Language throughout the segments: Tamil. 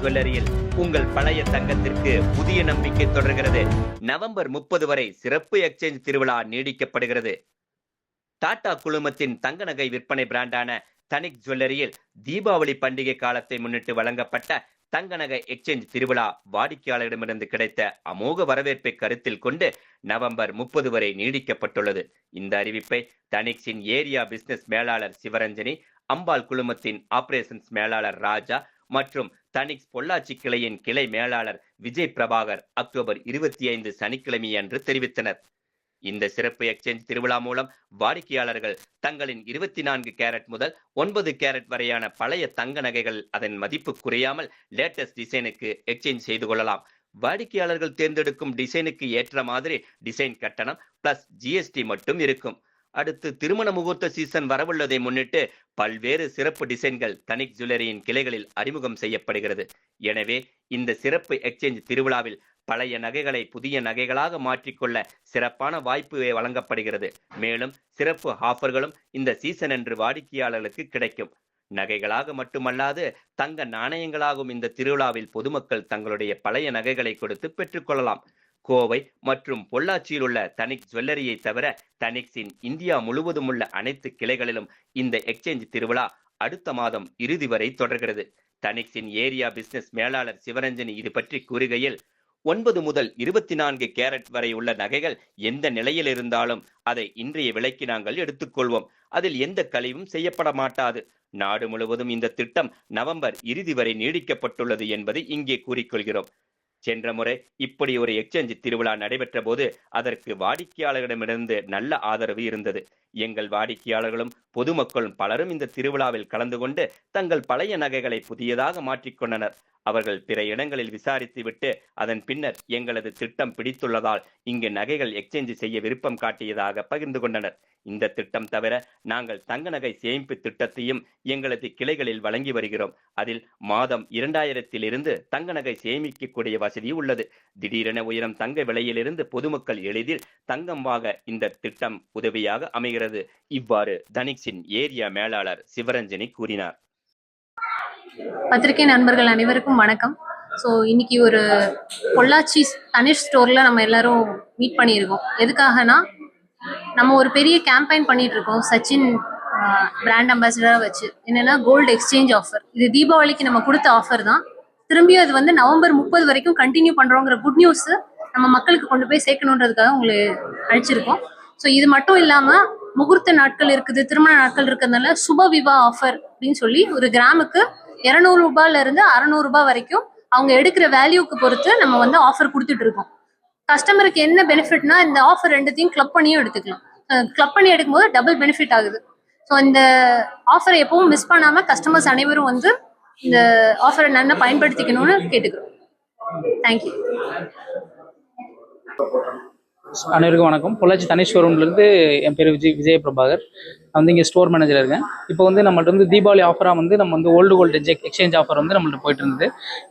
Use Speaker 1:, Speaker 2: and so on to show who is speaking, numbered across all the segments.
Speaker 1: ஜுவல்லரியில் உங்கள் பழைய தங்கத்திற்கு புதிய நம்பிக்கை தொடர்கிறது. நவம்பர் முப்பது வரை சிறப்பு எக்ஸ்சேஞ்ச் திருவிழா நீடிக்கப்படுகிறது. டாடா குழுமத்தின் தங்க நகை விற்பனை பிராண்டான தனிக் ஜுவல்லரியில் தீபாவளி பண்டிகை காலத்தை முன்னிட்டு வழங்கப்பட்ட தங்க நகை எக்ஸ்சேஞ்ச் திருவிழா வாடிக்கையாளரிடமிருந்து கிடைத்த அமோக வரவேற்பை கருத்தில் கொண்டு நவம்பர் முப்பது வரை நீடிக்கப்பட்டுள்ளது. இந்த அறிவிப்பை தனிக்ஸின் ஏரியா பிசினஸ் மேலாளர் சிவரஞ்சனி அம்பாள் குழுமத்தின் ஆபரேஷன்ஸ் மேலாளர் ராஜா மற்றும் தனிக்ஸ் பொள்ளாச்சி கிளையின் கிளை மேலாளர் விஜய் பிரபாகர் அக்டோபர் இருபத்தி ஐந்து சனிக்கிழமை அன்று தெரிவித்தனர். இந்த சிறப்பு எக்ஸ்சேஞ்ச் திருவிழா மூலம் வாடிக்கையாளர்கள் தங்களின் இருபத்தி நான்கு கேரட் முதல் ஒன்பது கேரட் வரையான பழைய தங்க நகைகள் அதன் மதிப்பு குறையாமல் லேட்டஸ்ட் டிசைனுக்கு எக்ஸ்சேஞ்ச் செய்து கொள்ளலாம். வாடிக்கையாளர்கள் தேர்ந்தெடுக்கும் டிசைனுக்கு ஏற்ற மாதிரி டிசைன் கட்டணம் பிளஸ் ஜிஎஸ்டி மட்டும் இருக்கும். அடுத்து திருமண முகூர்த்த சீசன் வரவுள்ளதை முன்னிட்டு பல்வேறு சிறப்பு டிசைன்கள் தனிக் ஜுவல்லரியின் கிளைகளில் அறிமுகம் செய்யப்படுகிறது. எனவே இந்த சிறப்பு எக்ஸ்சேஞ்ச் திருவிழாவில் பழைய நகைகளை புதிய நகைகளாக மாற்றிக்கொள்ள சிறப்பான வாய்ப்பு வழங்கப்படுகிறது. மேலும் சிறப்பு ஆஃபர்களும் இந்த சீசன் என்று வாடிக்கையாளர்களுக்கு கிடைக்கும். நகைகளாக மட்டுமல்லாது தங்க நாணயங்களாகவும் இந்த திருவிழாவில் பொதுமக்கள் தங்களுடைய பழைய நகைகளை கொடுத்து பெற்றுக்கொள்ளலாம் கோவை மற்றும் பொள்ளாச்சியில் உள்ள தனிக் ஜுவல்லரியை தவிர தனிக்ஸின் இந்தியா முழுவதும் உள்ள அனைத்து கிளைகளிலும் இந்த எக்ஸ்சேஞ்ச் திருவிழா அடுத்த மாதம் இறுதி வரை தொடர்கிறது. தனிக்ஸின் ஏரியா பிசினஸ் மேலாளர் சிவரஞ்சனி இது பற்றி கூறுகையில் ஒன்பது முதல் இருபத்தி நான்கு கேரட் வரை உள்ள நகைகள் எந்த நிலையில் இருந்தாலும் அதை இன்றைய விலைக்கு நாங்கள் எடுத்துக்கொள்வோம். அதில் எந்த கழிவும் செய்யப்பட மாட்டாது நாடு முழுவதும் இந்த திட்டம் நவம்பர் இறுதி வரை நீடிக்கப்பட்டுள்ளது என்பதை இங்கே கூறிக்கொள்கிறோம். சென்ற முறை இப்படி ஒரு எக்ஸ்சேஞ்ச் திருவிழா நடைபெற்ற போது அதற்கு வாடிக்கையாளர்களிடமிருந்து நல்ல ஆதரவு இருந்தது. எங்கள் வாடிக்கையாளர்களும் பொதுமக்களும் பலரும் இந்த திருவிழாவில் கலந்து கொண்டு தங்கள் பழைய நகைகளை புதியதாக மாற்றிக்கொண்டனர் அவர்கள் பிற இடங்களில் விசாரித்துவிட்டு அதன் பின்னர் எங்களது திட்டம் பிடித்துள்ளதால் இங்கு நகைகள் எக்ஸ்சேஞ்ச் செய்ய விருப்பம் காட்டியதாக பகிர்ந்து கொண்டனர். இந்த திட்டம் தவிர நாங்கள் தங்க நகை சேமிப்பு திட்டத்தையும் எங்களது கிளைகளில் வழங்கி வருகிறோம். அதில் மாதம் இரண்டாயிரத்திலிருந்து தங்க நகை சேமிக்கக்கூடிய வசதி உள்ளது. திடீரென உயரும் தங்க விலையிலிருந்து பொதுமக்கள் எளிதில் தங்கம் வாங்க இந்த திட்டம் உதவியாக அமைகிறது. இவ்வாறு தனிக்ஸின் ஏரியா மேலாளர் சிவரஞ்சனி கூறினார்.
Speaker 2: பத்திரிகை நண்பர்கள் அனைவருக்கும் வணக்கம். ஸோ இன்னைக்கு ஒரு பொள்ளாச்சி தனிஷ் ஸ்டோர்ல நம்ம எல்லாரும் மீட் பண்ணியிருக்கோம். எதுக்காகனா நம்ம ஒரு பெரிய கேம்பெயின் பண்ணிட்டு இருக்கோம் சச்சின் பிராண்ட் அம்பாசிடராக வச்சு. என்னன்னா கோல்டு எக்ஸ்சேஞ்ச் ஆஃபர் இது தீபாவளிக்கு நம்ம கொடுத்த ஆஃபர் தான். திரும்பியும் அது வந்து நவம்பர் முப்பது வரைக்கும் கண்டினியூ பண்றோங்கிற குட் நியூஸ் நம்ம மக்களுக்கு கொண்டு போய் சேர்க்கணுன்றதுக்காக உங்களை அழைச்சிருக்கோம். ஸோ இது மட்டும் இல்லாம முகூர்த்த நாட்கள் இருக்குது திருமண நாட்கள் இருக்கிறதுனால சுப விவா ஆஃபர் அப்படின்னு சொல்லி ஒரு கிராமுக்கு இரநூறு ரூபாயில இருந்து அறநூறு ரூபாய் வரைக்கும் அவங்க எடுக்கிற வேல்யூக்கு பொறுத்து நம்ம வந்து ஆஃபர் கொடுத்துட்டு இருக்கோம். கஸ்டமருக்கு என்ன பெனிஃபிட்னா இந்த ஆஃபர் ரெண்டுத்தையும் கிளப் பண்ணியும் எடுத்துக்கலாம். கிளப் பண்ணி எடுக்கும்போது டபுள் பெனிஃபிட் ஆகுது. ஸோ இந்த ஆஃபரை எப்பவும் மிஸ் பண்ணாம கஸ்டமர்ஸ் அனைவரும் வந்து இந்த ஆஃபரை நல்லா பயன்படுத்திக்கணும்னு கேட்டுக்கிறோம். தேங்க்யூ
Speaker 3: அனைவருக்கும் வணக்கம். பொள்ளாச்சி தனி ஷோரூம்லேருந்து என் பேர் விஜய் விஜய பிரபாகர் நான் வந்து இங்கே ஸ்டோர் மேனேஜர் இருக்கேன். இப்போ வந்து நம்மள்ட்ட வந்து தீபாவளி ஆஃபராக வந்து நம்ம வந்து ஓல்டு கோல்டு எக்ஸ்சேஞ்ச் ஆஃபர் வந்து நம்மள்ட்ட போயிட்டு இருந்தது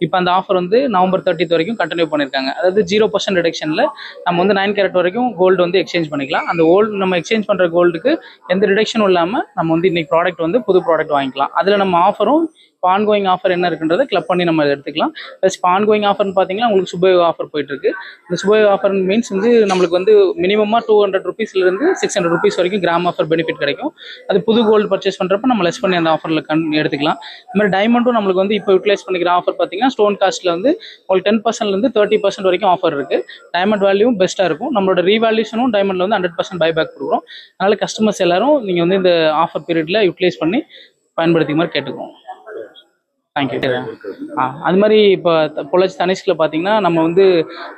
Speaker 3: இப்போ அந்த ஆஃபர் வந்து நவம்பர் தேர்ட்டித் வரைக்கும் கண்டினியூ பண்ணியிருக்காங்க. அதாவது ஜீரோ பர்சன்ட் ரிடக்ஷனில் நம்ம வந்து நைன் கேரட் வரைக்கும் கோல்டு வந்து எக்ஸ்சேஞ்ச் பண்ணிக்கலாம். அந்த ஓல்டு நம்ம எக்ஸ்சேஞ்ச் பண்ணுற கோல்டுக்கு எந்த ரிடக்ஷனும் இல்லாமல் நம்ம வந்து இன்றைக்கி ப்ராடக்ட் வந்து புது ப்ராடக்ட் வாங்கிக்கலாம். அதில் நம்ம ஆஃபரும் இப்போ ஆன்கோயிங் ஆஃபர் என்ன இருக்குன்றதை கிளப் பண்ணி நம்ம எடுத்துக்கலாம். ப்ளஸ் இப்போ ஆன்கோயிங் ஆஃபர்னு பார்த்தீங்கன்னா உங்களுக்கு சுபயோக ஆஃபர் போயிட்டுருக்கு. இந்த சுபயோக ஆஃபர் மீன்ஸ் வந்து நம்மளுக்கு வந்து மினிமமாக டூ ஹண்ட்ரட் ருபீஸ்லேருந்து சிக்ஸ் ஹண்ட்ரட் ருபீஸ் வரைக்கும் கிராம் ஆஃபர் பெனிஃபிட் கிடைக்கும். அது புது கோல்டு பர்ச்சேஸ் பண்ணுறப்ப நம்ம லெஸ் பண்ணி அந்த ஆஃபரில் கண் எடுத்துக்கலாம். இந்த மாதிரி டைமண்டும் நம்மளுக்கு வந்து இப்போ யூட்டிலைஸ் பண்ணிக்கிற ஆஃபர் பார்த்தீங்கன்னா ஸ்டோன் காஸ்ட்டில் வந்து உங்களுக்கு டென் பர்சன்ட்லேருந்து தேர்ட்டி பர்சன்ட் வரைக்கும் ஆஃபர் இருக்குது டைமண்ட் வேல்யூவும் பெஸ்ட்டாக இருக்கும். நம்மளோட ரீவேல்யூஷனும் டைமண்டில் வந்து ஹண்ட்ரட் பர்சன்ட் பைபேக் கொடுக்குறோம். அதனால் கஸ்டமர்ஸ் எல்லாரும் நீங்கள் வந்து இந்த ஆஃபர் பீரியடில் யூட்டிலைஸ் பண்ணி பயன்படுத்திக்க மாதிரி கேட்டுக்குவோம். ஆ அது மாதிரி இப்போ பொள்ளாச்சி தனிஷ்கில் பார்த்தீங்கன்னா நம்ம வந்து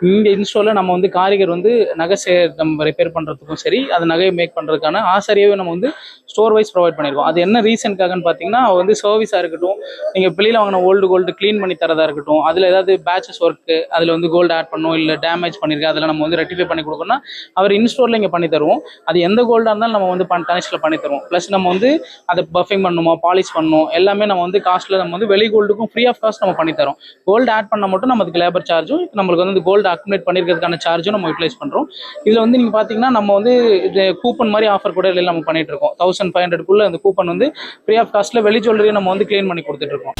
Speaker 3: இங்கே இன்ஸ்டோவில் நம்ம வந்து காரிகர் வந்து நகை சே நம்ம ரிப்பேர் பண்ணுறதுக்கும் சரி அது நகையை மேக் பண்ணுறதுக்கான ஆசாரியாவே நம்ம வந்து ஸ்டோர் வைஸ் ப்ரொவைட் பண்ணியிருக்கோம் அது என்ன ரீசனுக்காகன்னு பார்த்தீங்கன்னா வந்து சர்வீஸாக இருக்கட்டும் நீங்கள் வெளியில் வாங்கின ஓல்டு கோல்டு க்ளீன் பண்ணி தரதா இருக்கட்டும் அதில் ஏதாவது பேச்சஸ் ஒர்க்கு அதில் வந்து கோல்டு ஆட் பண்ணணும் இல்லை டேமேஜ் பண்ணியிருக்கு அதில் நம்ம வந்து ரெட்டிஃபை பண்ணி கொடுக்கணும்னா அவர் இன்ஸ்டோரில் இங்கே பண்ணி தருவோம். அது எந்த கோல்டாக இருந்தாலும் நம்ம வந்து பண் தனிஷ்கில் பண்ணி தருவோம். ப்ளஸ் நம்ம வந்து அதை பஃபிங் பண்ணணுமா பாலிஷ் பண்ணணும் எல்லாமே நம்ம வந்து காஸ்ட்டில் நம்ம வந்து வெளி கோல்டுக்கும் ஃப்ரீ ஆஃப் காஸ்ட் நம்ம பண்ணி தரோம் கோல்டு ஆட் பண்ண மட்டும் நமக்கு லேபர் சார்ஜும் நம்மளுக்கு வந்து கோல்டு அக்குமுலேட் பண்ணியிருக்கிறதுக்கான சார்ஜும் நம்ம யூட்டிலைஸ் பண்ணுறோம் இதில் வந்து நீங்கள் பார்த்தீங்கன்னா நம்ம வந்து இது கூப்பன் மாதிரி ஆஃபர் கூட இல்லை நம்ம பண்ணிட்டு இருக்கோம். தௌசண்ட் ஃபைவ் ஹண்ட்ரட்குள்ளே அந்த கூப்பன் வந்து ஃப்ரீ ஆஃப் காஸ்ட்டில் வெளி ஜுவல்லரியை நம்ம வந்து க்ளீன் பண்ணி கொடுத்துட்டு இருக்கோம்.